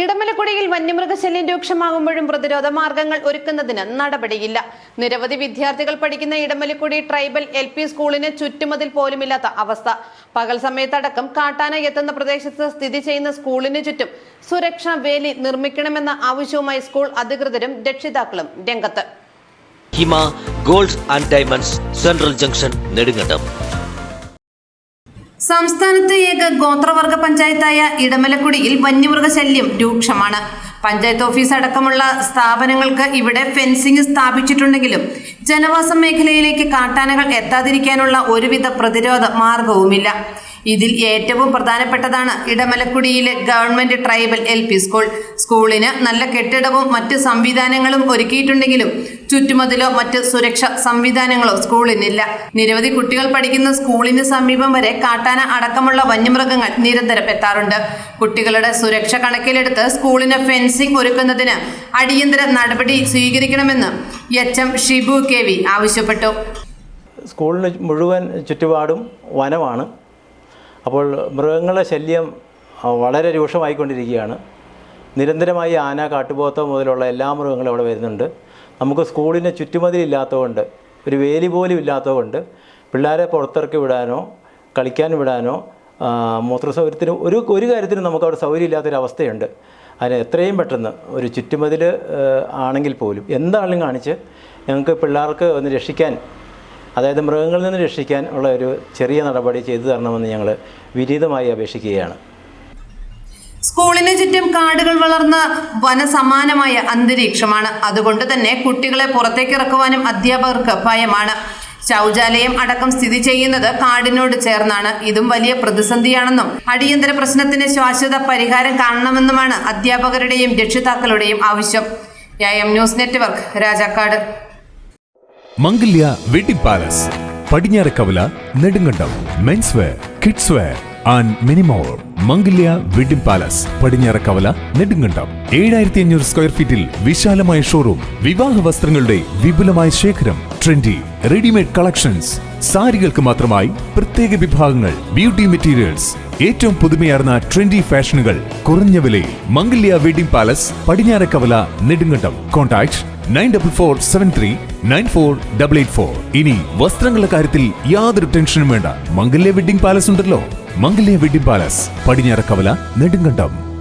ഇടമലക്കുടിയിൽ വന്യമൃഗശല്യം രൂക്ഷമാകുമ്പോഴും പ്രതിരോധ മാർഗങ്ങൾ ഒരുക്കുന്നതിന് നടപടിയില്ല. നിരവധി വിദ്യാർത്ഥികൾ പഠിക്കുന്ന ഇടമലക്കുടി ട്രൈബൽ എൽ പി സ്കൂളിന് ചുറ്റുമതിൽ പോലുമില്ലാത്ത അവസ്ഥ. പകൽ സമയത്തടക്കം കാട്ടാന എത്തുന്ന പ്രദേശത്ത് സ്ഥിതി ചെയ്യുന്ന സ്കൂളിന് ചുറ്റും സുരക്ഷാ വേലി നിർമ്മിക്കണമെന്ന ആവശ്യവുമായി സ്കൂൾ അധികൃതരും രക്ഷിതാക്കളും രംഗത്ത്. Hima gold and diamonds central junction Nedumkandam. സംസ്ഥാനത്ത് ഏക ഗോത്രവർഗ പഞ്ചായത്തായ ഇടമലക്കുടിയിൽ വന്യമൃഗശല്യം രൂക്ഷമാണ്. പഞ്ചായത്ത് ഓഫീസ് അടക്കമുള്ള സ്ഥാപനങ്ങൾക്ക് ഇവിടെ ഫെൻസിംഗ് സ്ഥാപിച്ചിട്ടുണ്ടെങ്കിലും ജനവാസ മേഖലയിലേക്ക് കാട്ടാനകൾ എത്താതിരിക്കാനുള്ള ഒരുവിധ പ്രതിരോധ മാർഗവുമില്ല. ഇതിൽ ഏറ്റവും പ്രധാനപ്പെട്ടതാണ് ഇടമലക്കുടിയിലെ government tribal L P school. സ്കൂളിന് നല്ല കെട്ടിടവും മറ്റ് സംവിധാനങ്ങളും ഒരുക്കിയിട്ടുണ്ടെങ്കിലും ചുറ്റുമതിലോ മറ്റ് സുരക്ഷാ സംവിധാനങ്ങളോ സ്കൂളിനില്ല. നിരവധി കുട്ടികൾ പഠിക്കുന്ന സ്കൂളിന് സമീപം വരെ കാട്ടാന അടക്കമുള്ള വന്യമൃഗങ്ങൾ നിരന്തരം എത്താറുണ്ട്. കുട്ടികളുടെ സുരക്ഷ കണക്കിലെടുത്ത് സ്കൂളിന് ഫെൻസിംഗ് ഒരുക്കുന്നതിന് അടിയന്തര നടപടി സ്വീകരിക്കണമെന്ന് H M Shibu K V ആവശ്യപ്പെട്ടു. സ്കൂളിന് മുഴുവൻ ചുറ്റുപാടും വനമാണ്. അപ്പോൾ മൃഗങ്ങളുടെ ശല്യം വളരെ രൂക്ഷമായിക്കൊണ്ടിരിക്കുകയാണ്. നിരന്തരമായി ആന കാട്ടുപോത്ത മുതലുള്ള എല്ലാ മൃഗങ്ങളും അവിടെ വരുന്നുണ്ട്. നമുക്ക് സ്കൂളിന് ചുറ്റുമതിലില്ലാത്തതുകൊണ്ട് ഒരു വേലി പോലും ഇല്ലാത്തതുകൊണ്ട് പിള്ളേരെ പുറത്തിറക്കി വിടാനോ കളിക്കാൻ വിടാനോ മൂത്ര മൂത്രസൗകര്യത്തിന് ഒരു ഒരു കാര്യത്തിനും നമുക്ക് അവിടെ സൗകര്യം ഇല്ലാത്തൊരവസ്ഥയുണ്ട് അതിന് എത്രയും പെട്ടെന്ന് ഒരു ചുറ്റുമതിൽ ആണെങ്കിൽ പോലും. എന്താണെങ്കിലും കാണിച്ച് ഞങ്ങൾക്ക് പിള്ളേർക്ക് ഒന്ന് രക്ഷിക്കാൻ അതായത് മൃഗങ്ങളിൽ നിന്ന് രക്ഷിക്കാൻ ഉള്ള ഒരു ചെറിയ നടപടി ചെയ്തു തരണമെന്ന് ഞങ്ങൾ വിരീതമായി അപേക്ഷിക്കുകയാണ്. സ്കൂളിന് ചുറ്റും കാടുകൾ വളർന്ന വനസമാനമായ അന്തരീക്ഷമാണ്. അതുകൊണ്ട് തന്നെ കുട്ടികളെ പുറത്തേക്ക് ഇറക്കുവാനും അധ്യാപകർക്ക് ഭയമാണ്. ശൗചാലയം അടക്കം സ്ഥിതി ചെയ്യുന്നത് കാടിനോട് ചേർന്നാണ്. ഇതും വലിയ പ്രതിസന്ധിയാണെന്നും അടിയന്തര പ്രശ്നത്തിന് ശാശ്വത പരിഹാരം കാണണമെന്നുമാണ് അധ്യാപകരുടെയും രക്ഷിതാക്കളുടെയും ആവശ്യം. News network Rajakkad. Mangalya wedding palace Padinjarakkavala Nedumkandam men's wear kids wear and Minimore Mangalya wedding palace Padinjarakkavala Nedumkandam. ഏഴായിരത്തി അഞ്ഞൂറ് സ്ക്വയർ ഫീറ്റിൽ വിശാലമായ ഷോറൂം വിവാഹ വസ്ത്രങ്ങളുടെ വിപുലമായ ശേഖരം ട്രെൻഡി റെഡിമെയ്ഡ് കളക്ഷൻസ് സാരികൾക്ക് മാത്രമായി പ്രത്യേക വിഭാഗങ്ങൾ ബ്യൂട്ടി മെറ്റീരിയൽസ് ഏറ്റവും പുതുമയാർന്ന ട്രെൻഡി ഫാഷനുകൾ കുറഞ്ഞ വിലയിൽ Mangalya wedding palace Padinjarakkavala Nedumkandam. Contact nine double four seven three nine four double eight four ഇനി വസ്ത്രങ്ങളുടെ കാര്യത്തിൽ യാതൊരു ടെൻഷനും വേണ്ട. മംഗല്യ വെഡിംഗ് പാലസ് ഉണ്ടല്ലോ. Mangalya wedding palace Padinjarakkavala Nedumkandam.